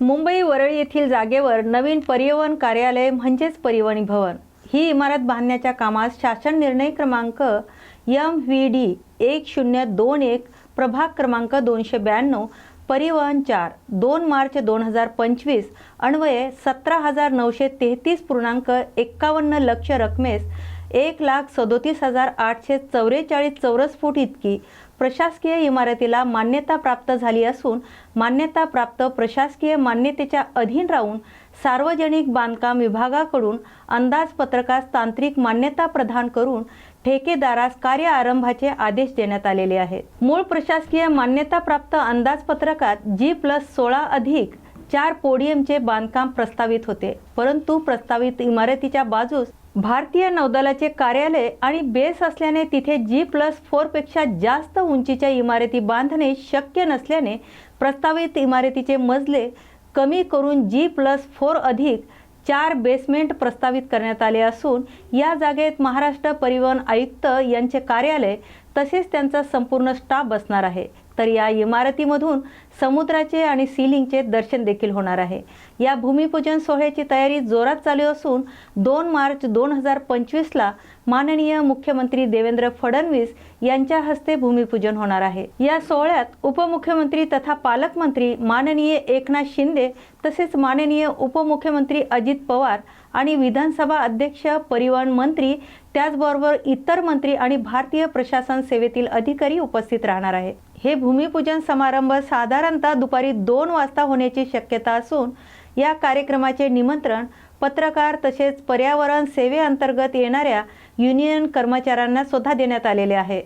मुंबई वरळी येथील जागेवर नवीन परिवहन कार्यालय म्हणजेच परिवहन भवन. ही इमारत बांधण्याच्या कामास शासन निर्णय क्रमांक यम व्ही डी एक शून्य दोन एक प्रभाग क्रमांक दोनशे ब्याण्णव परिवहन चार दोन मार्च दोन हजार पंचवीस अन्वये सतरा हजार नऊशे तेहतीस पूर्णांक एक्कावन्न लक्ष रकमेस एक लाख सदोतीस हजार आठशे चौवेचाळीस चौरस फूट इतकी प्रशासकीय इमारतीला मान्यता प्राप्त झाली असून मान्यता प्राप्त प्रशासकीय मान्यतेच्या अधीन राहून सार्वजनिक बांधकाम विभागाकडून अंदाजपत्रकास तांत्रिक मान्यता प्रदान करून ठेकेदारास कार्य आरंभाचे आदेश देण्यात आलेले आहेत. मूळ प्रशासकीय मान्यताप्राप्त अंदाजपत्रकात जी प्लस सोळा अधिक चार पोडियमचे बांधकाम प्रस्तावित होते परंतु प्रस्तावित इमारतीच्या बाजूस भारतीय नौदलाचे कार्यालय आणि बेस असल्याने तिथे जी प्लस फोरपेक्षा जास्त उंचीच्या इमारती बांधणे शक्य नसल्याने प्रस्तावित इमारतीचे मजले कमी करून जी प्लस फोर अधिक चार बेसमेंट प्रस्तावित करण्यात आले असून या जागेत महाराष्ट्र परिवहन आयुक्त यांचे कार्यालय तसेच त्यांचा संपूर्ण स्टाफ बसणार आहे. तर या इमारतीमधून समुद्राचे आणि सिलिंगचे दर्शन देखील होणार आहे. या भूमिपूजन सोहळ्याची तयारी जोरात चालू असून दोन मार्च दोन हजार पंचवीसला माननीय मुख्यमंत्री देवेंद्र फडणवीस यांच्या हस्ते भूमिपूजन होणार आहे. या सोहळ्यात उपमुख्यमंत्री तथा पालकमंत्री माननीय एकनाथ शिंदे तसेच माननीय उपमुख्यमंत्री अजित पवार आणि विधानसभा अध्यक्ष परिवहन मंत्री त्याचबरोबर इतर मंत्री आणि भारतीय प्रशासन सेवेतील अधिकारी उपस्थित राहणार आहे हे भूमिपूजन समारंभ साधारणतः दुपारी दोन वाजता होण्याची शक्यता असून या कार्यक्रमाचे निमंत्रण पत्रकार तसेच पर्यावरण सेवेअंतर्गत येणाऱ्या युनियन कर्मचाऱ्यांना सुद्धा देण्यात आलेले आहे.